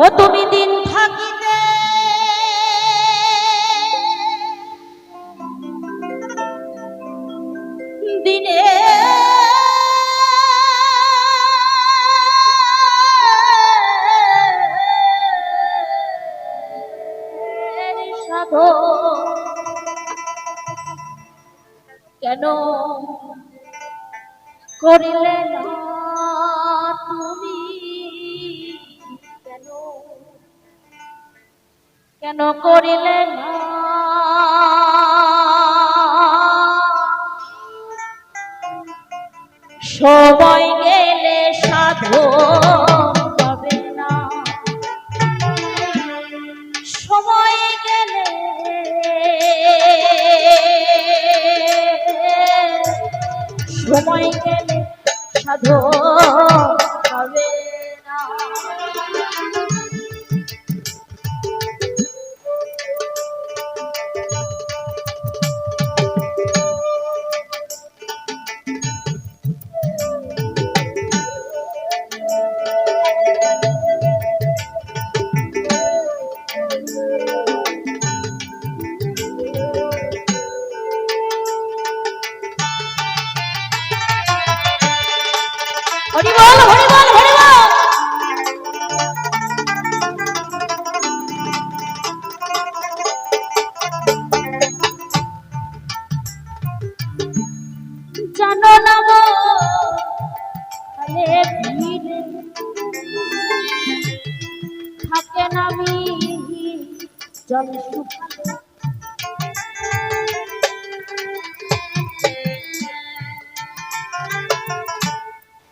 ও তুমি দিন থাকিতে। দিনে কেন করিলে? কেন করিলে সময়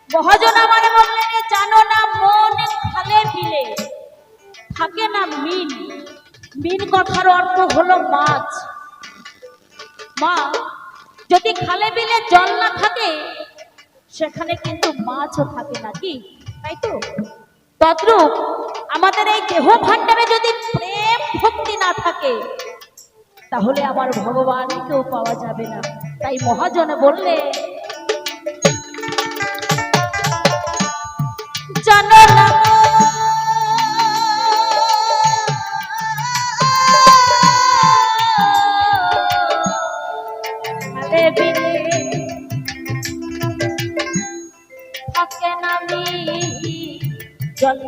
মহাজন আমার বললেন জানো না, মন খালে বিলে থাকে না মিন মিন কথার অর্থ হলো মাছ। মা, যদি খালে বিলে জল না থাকে, সেখানে কিন্তু মাছও থাকে না কি? তাই তো? তদ্রূপ আমাদের এই দেহ ভাণ্ডারে যদি না থাকে তাহলে আমার ভগবানকেও পাওয়া যাবে না। তাই মহাজনে বললে জানো জল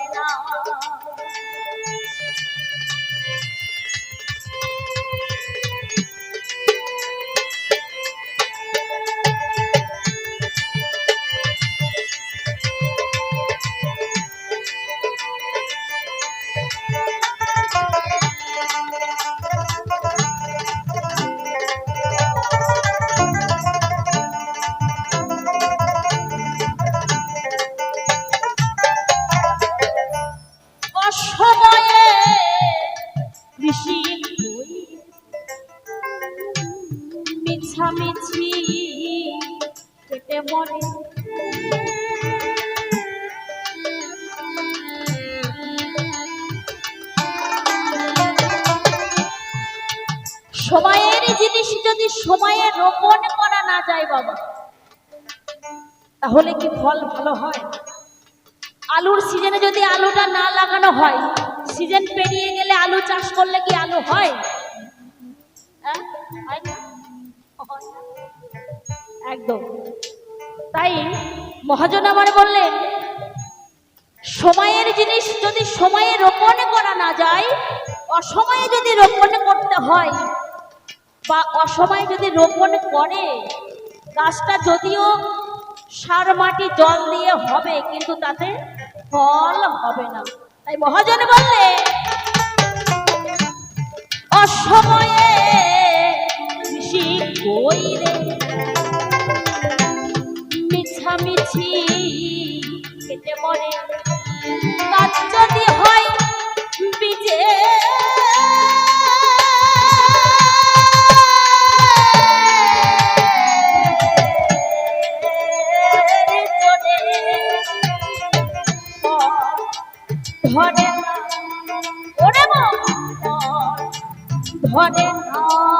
হবে না মরে সময়ের জিনিস যদি সময়ে রোপণ করা না যায় বাবা, তাহলে কি ফল ভালো হয়? আলুর সিজনে যদি আলুটা না লাগানো হয় সিজন পেরিয়ে গেলে আলু চাষ করলে কি আলু হয়? হ্যাঁ? একদম। তাই মহাজন আমার বললেন, সময়ের জিনিস যদি সময়ে রোপণ করা না যায়, অসময়ে যদি রোপণ করতে হয় বা অসময়ে যদি রোপণ করে, গাছটা যদিও সার মাটি জল দিয়ে হবে, কিন্তু তাতে ফল হবে না। তাই মহাজন বললে অসময়ে কইরে ধরে না সময়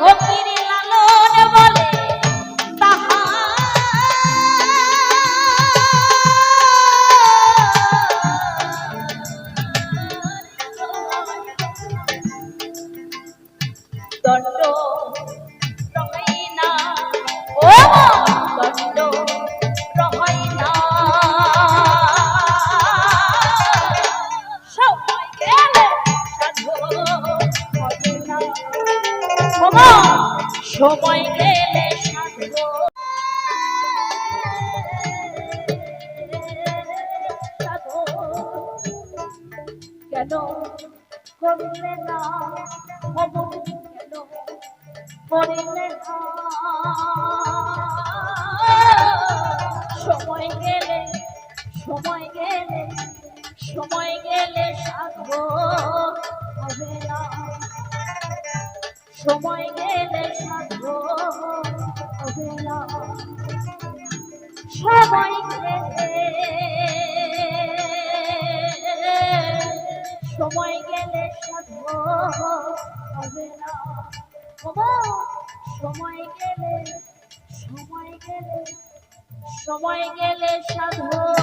ভক্তির সময় গেলে কেন করলে না হব কেন সময় গেলে সময় গেলে সময় গেলে সাধব। হবে সময় গেলে সময় গেলে সময় গেলে হবে না সময় সময় গেলে সময় গেলে সাধব